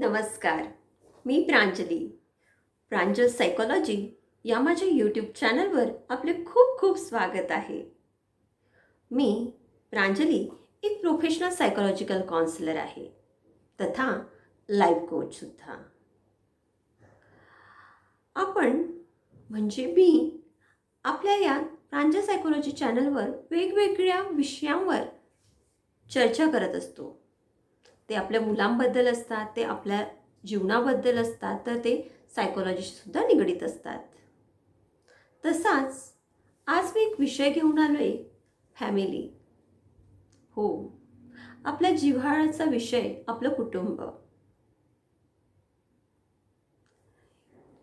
नमस्कार मी प्रांजली. प्रांजल सायकोलॉजी या माझ्या यूट्यूब चॅनलवर आपले खूप खूप स्वागत आहे. मी प्रांजली एक प्रोफेशनल सायकोलॉजिकल काउन्सिलर आहे तथा लाईफ कोचसुद्धा आपण म्हणजे मी आपल्या या प्रांजल सायकोलॉजी चॅनलवर वेगवेगळ्या विषयांवर चर्चा करत असतो. ते आपल्या मुलांबद्दल असतात ते आपल्या जीवनाबद्दल असतात तर ते सायकोलॉजीशीसुद्धा निगडीत असतात. तसाच आज मी एक विषय घेऊन आलो आहे फॅमिली हो आपल्या जिव्हाळ्याचा विषय आपलं कुटुंब.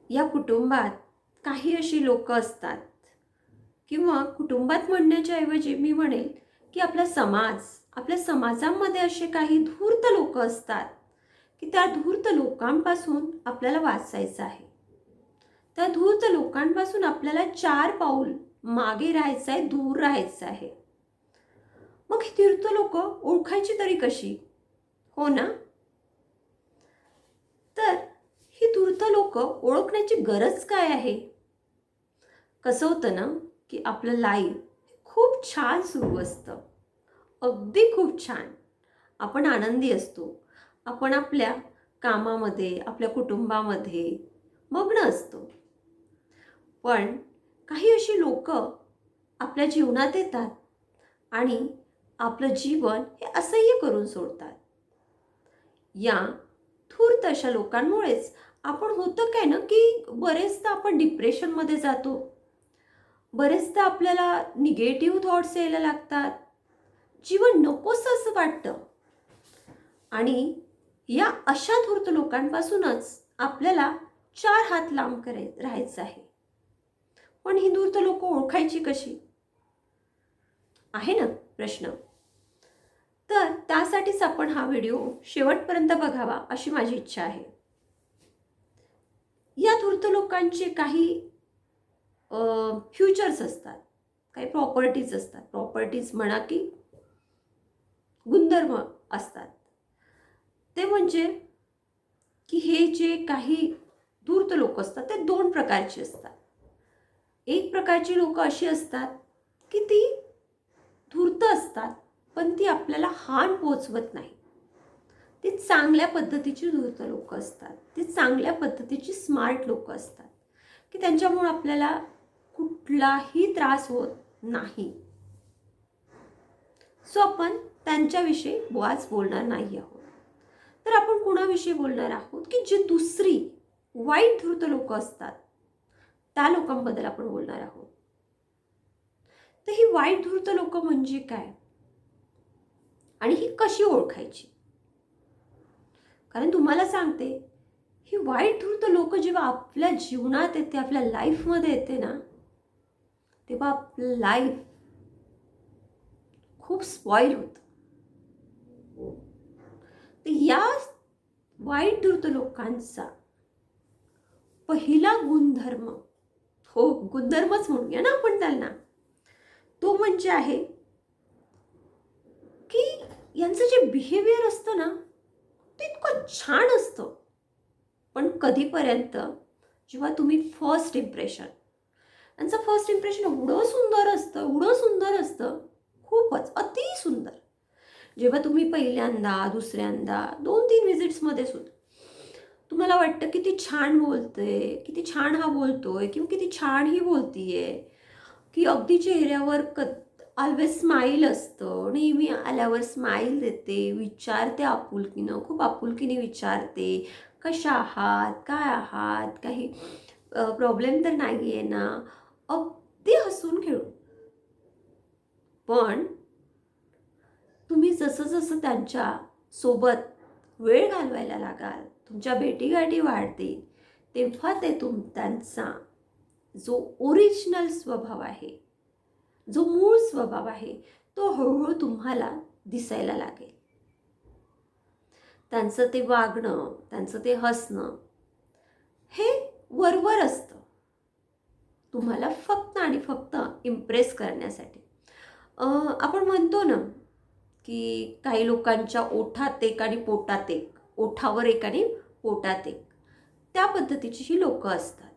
या कुटुंबात काही अशी लोक असतात किंवा कुटुंबात म्हणण्याच्या ऐवजी मी म्हणेल की आपला समाज आपल्या समाजामध्ये असे काही धूर्त लोक असतात की त्या धूर्त लोकांपासून आपल्याला वाचायचं आहे. त्या धूर्त लोकांपासून आपल्याला चार पाऊल मागे राहायचं आहे दूर राहायचं आहे. मग ही धूर्त लोक ओळखायची तरी कशी? हो ना? तर ही धूर्त लोक ओळखण्याची गरज काय आहे? कसं होतं ना की आपलं लाईफ खूप छान सुरू असतं. अगदी खूप छान. आपण आनंदी असतो. आपण आपल्या कामामध्ये आपल्या कुटुंबामध्ये मग्न असतो. पण काही अशी लोक आपल्या जीवनात येतात आणि आपलं जीवन हे असह्य करून सोडतात. या थूर्त अशा लोकांमुळेच आपण होतं काय ना की बरेचदा आपण डिप्रेशनमध्ये जातो. बरेचदा आपल्याला निगेटिव्ह थॉट्स यायला लागतात. जीवन नकोसं असं वाटतं. आणि या अशा धूर्त लोकांपासूनच आपल्याला चार हात लांब कराय राहायचं आहे. पण ही धूर्त लोक ओळखायची कशी? आहे ना प्रश्न. तर त्यासाठीच आपण हा व्हिडिओ शेवटपर्यंत बघावा अशी माझी इच्छा आहे. या धूर्त लोकांचे काही फ्युचर्स असतात. काही प्रॉपर्टीज असतात. प्रॉपर्टीज म्हणा की गुणधर्म असतात. ते म्हणजे की हे जे काही धूर्त लोक असतात ते दोन प्रकारचे असतात. एक प्रकारची लोक अशी असतात की ती धूर्त असतात पण ती आपल्याला हान पोचवत नाही. ती चांगल्या पद्धतीची धूर्त लोक असतात. ती चांगल्या पद्धतीची स्मार्ट लोक असतात. की त्यांच्यामुळे आपल्याला कुठलाही त्रास होत नाही. सो आपण त्यांच्याविषयी बुवाच बोलणार नाही आहोत. तर आपण कुणाविषयी बोलणार आहोत? की जे दुसरी वाईट धृत लोक असतात त्या लोकांबद्दल आपण बोलणार आहोत. तर ही वाईट धृत लोक म्हणजे काय? आणि ही कशी ओळखायची? कारण तुम्हाला सांगते ही वाईट धूर्त लोक जेव्हा आपल्या जीवनात येते आपल्या लाईफमध्ये येते ना तेव्हा आपलं लाईफ खूप स्पॉईल होतं. तर या वाईट धूर्त लोकांचा पहिला गुणधर्म हो गुणधर्मच म्हणूया ना आपण त्यांना. तो म्हणजे आहे की यांचं जे बिहेवियर असतं ना ते इतकं छान असतं. पण कधीपर्यंत जेव्हा तुम्ही फर्स्ट इम्प्रेशन यांचं फर्स्ट इम्प्रेशन एवढं सुंदर असतं एवढं सुंदर असतं खूपच अति सुंदर जेव्हा तुम्ही पहिल्यांदा दुसऱ्यांदा दोन तीन विजिट्समध्ये सुद्धा तुम्हाला वाटतं किती छान बोलते किती छान हा बोलतोय किंवा किती छान ही बोलतीये की अगदी चेहऱ्यावर क ऑलवेज स्माईल असतं. नेहमी आल्यावर स्माईल देते विचारते आपुलकीनं खूप आपुलकीने विचारते कशा आहात? काय आहात? काही प्रॉब्लेम तर नाही आहे ना? अगदी हसून खेळून. पण जसं जसं त्यांच्यासोबत वेळ घालवायला लागाल तुमच्या भेटीगाठी वाढतील तेव्हा ते तुम त्यांचा जो ओरिजिनल स्वभाव आहे जो मूळ स्वभाव आहे तो हळूहळू तुम्हाला दिसायला लागेल. त्यांचं ते वागणं त्यांचं ते हसणं हे वरवर असतं. तुम्हाला फक्त आणि फक्त इम्प्रेस करण्यासाठी. आपण म्हणतो ना की काही लोकांच्या ओठात एक आणि पोटात एक ओठावर एक आणि पोटात एक. त्या पद्धतीची ही लोकं असतात.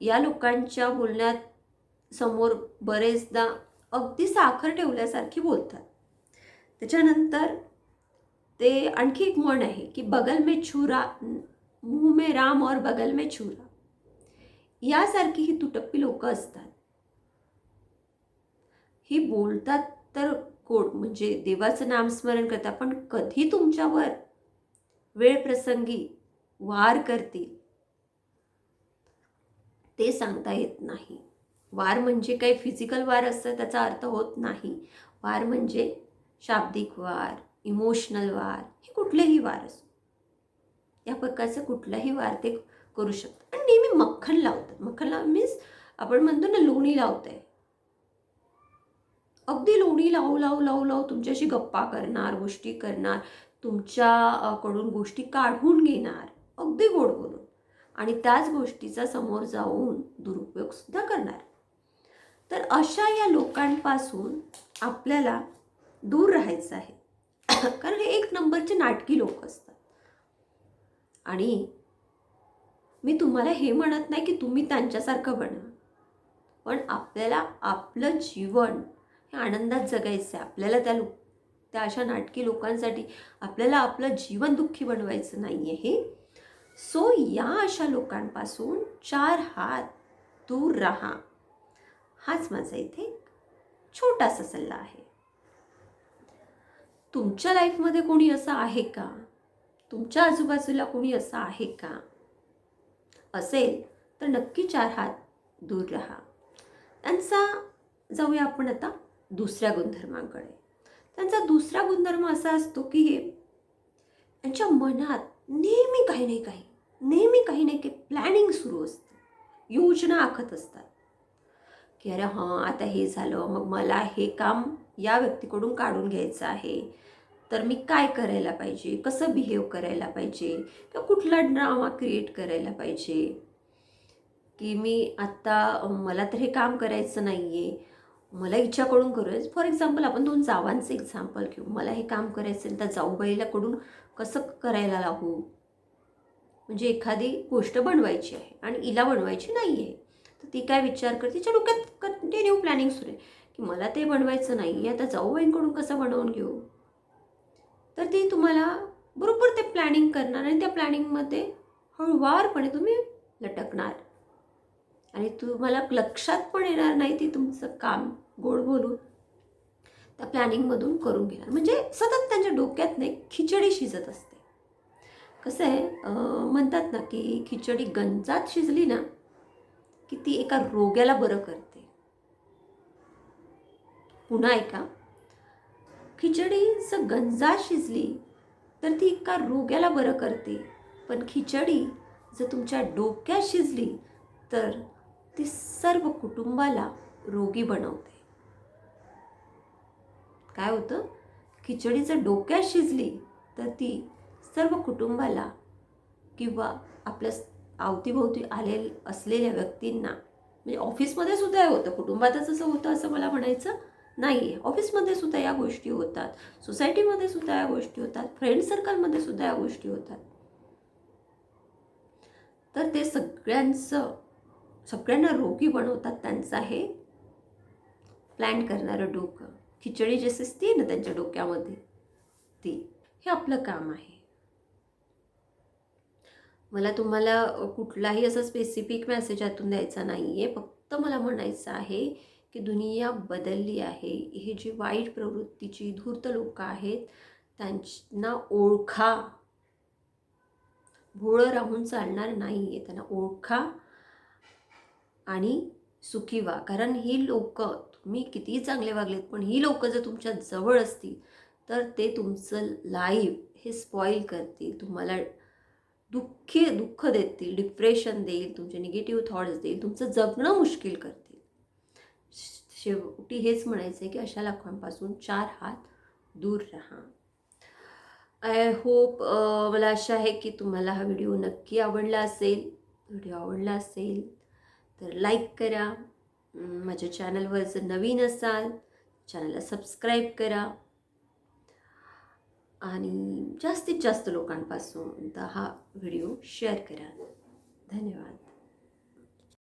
या लोकांच्या बोलण्यात समोर बरेचदा अगदी साखर ठेवल्यासारखी बोलतात. त्याच्यानंतर ते आणखी एक म्हण आहे की बगल में छुरा मुंह में राम और बगल में छुरा. यासारखी ही तुटप्पी लोकं असतात. ही बोलतात तर गोड म्हणजे देवाचं नामस्मरण करता पण कधी तुमच्यावर वेळ प्रसंगी वार करतील? ते सांगता येत नाही. वार म्हणजे काही फिजिकल वार असतं त्याचा अर्थ होत नाही. वार म्हणजे शाब्दिक वार इमोशनल वार हे कुठलेही वार असो. या प्रकारचं कुठलाही वार ते करू शकतात आणि नेहमी मक्खन लावतात. मक्खन लाव मीन्स आपण म्हणतो ना लोणी लावतंय. अगदी लोणी लावू लावू लावू लावू तुमच्याशी गप्पा करणार गोष्टी करणार तुमच्याकडून गोष्टी काढून घेणार. अगदी गोड बोलून. आणि त्याच गोष्टीचा समोर जाऊन दुरुपयोगसुद्धा करणार. तर अशा या लोकांपासून आपल्याला दूर राहायचं आहे. कारण हे एक नंबरचे नाटकी लोक असतात. आणि मी तुम्हाला हे म्हणत नाही की तुम्ही त्यांच्यासारखं बना पण आपल्याला आपलं जीवन आनंदात जगायचं आहे आपल्याला त्या लोक त्या अशा नाटकी लोकांसाठी आपल्याला आपलं जीवन दुःखी बनवायचं नाही आहे सो या अशा लोकांपासून चार हात दूर राहा. हाच माझा इथे छोटासा सल्ला आहे. तुमच्या लाईफमध्ये कोणी असं आहे का? तुमच्या आजूबाजूला कोणी असं आहे का? असेल तर नक्की चार हात दूर राहा. त्यांचा जाऊया आपण आता दुसऱ्या गुणधर्मांकडे. त्यांचा दुसरा गुणधर्म असा असतो की हे त्यांच्या मनात नेहमी काही नाही काही नेहमी काही नाही काही प्लॅनिंग सुरू असतं. योजना आखत असतात. की अरे हां आता हे झालं मग मला हे काम या व्यक्तीकडून काढून घ्यायचं आहे. तर मी काय करायला पाहिजे? कसं बिहेव करायला पाहिजे? किंवा कुठला ड्रामा क्रिएट करायला पाहिजे? की मी आत्ता मला तर हे काम करायचं नाही आहे मला हिच्याकडून करूया फॉर एक्झाम्पल आपण दोन जावांचं एक्झाम्पल घेऊ. मला हे काम करायचं असेल तर जाऊबाईलाकडून कसं करायला लावू म्हणजे एखादी गोष्ट बनवायची आहे आणि इला बनवायची नाही आहे तर ती काय विचार करते? तिच्या डोक्यात कंटिन्यू प्लॅनिंग सुरू आहे की मला ते बनवायचं नाही आहे आता जाऊबाईंकडून कसं बनवून घेऊ? तर ती तुम्हाला बरोबर ते प्लॅनिंग करणार आणि त्या प्लॅनिंगमध्ये हळूवारपणे तुम्ही लटकणार. आणि तुम्हाला लक्षात पण येणार नाही ती तुमचं काम. गोड बोलून. त्या प्लॅनिंगमधून करून घेणार. म्हणजे सतत त्यांच्या डोक्यात नाही खिचडी शिजत असते. कसं आहे म्हणतात ना की खिचडी गंजात शिजली ना की ती एका रोग्याला बरं करते. पुन्हा ऐका. खिचडी जर गंजात शिजली तर ती एका रोग्याला बरं करते. पण खिचडी जर तुमच्या डोक्यात शिजली तर ती सर्व कुटुंबाला रोगी बनवते. काय होतं? खिचडी जर डोक्यात शिजली तर ती सर्व कुटुंबाला किंवा आपल्या अवतीभोवती आले असलेल्या व्यक्तींना म्हणजे ऑफिसमध्ये सुद्धा हे होतं. कुटुंबातच असं होतं असं मला म्हणायचं नाही आहे ऑफिसमध्ये सुद्धा या गोष्टी होतात. सोसायटीमध्ये सुद्धा या गोष्टी होतात. फ्रेंड सर्कलमध्ये सुद्धा या गोष्टी होतात. तर ते सगळ्यांचं सगळ्यांना रोगी बनवतात त्यांचं हे प्लॅन करणारं डोकं. खिचडी जशी असते ना त्यांच्या डोक्यामध्ये ती हे आपलं काम आहे. मला तुम्हाला कुठलाही असं स्पेसिफिक मेसेज आतून द्यायचा नाही आहे फक्त मला म्हणायचं आहे की दुनिया बदलली आहे. हे जी वाईट प्रवृत्तीची धूर्त लोकं आहेत त्यांना ओळखा. भोळं राहून चालणार नाही आहे त्यांना ओळखा. आणि सुखी व्हा कारण ही लोक तुम्ही कितीही चांगले वागलेत पण ही लोक जर तुमच्या जवळ असतील तर ते तुमचं लाईफ हे स्पॉईल करतील. तुम्हाला दुःखी दुःख देतील डिप्रेशन देईल तुमचे निगेटिव्ह थॉट्स देईल तुमचं जगणं मुश्किल करतील. शेवटी हेच म्हणायचं आहे की अशा लोकांपासून चार हात दूर राहा. आय होप मला आशा आहे की तुम्हाला हा व्हिडिओ नक्की आवडला असेल. व्हिडिओ आवडला असेल तर लाईक करा. माझ्या चॅनलवर जर नवीन असाल चॅनलला सबस्क्राईब करा. आणि जास्तीत जास्त लोकांपासून हा व्हिडिओ शेअर करा. धन्यवाद.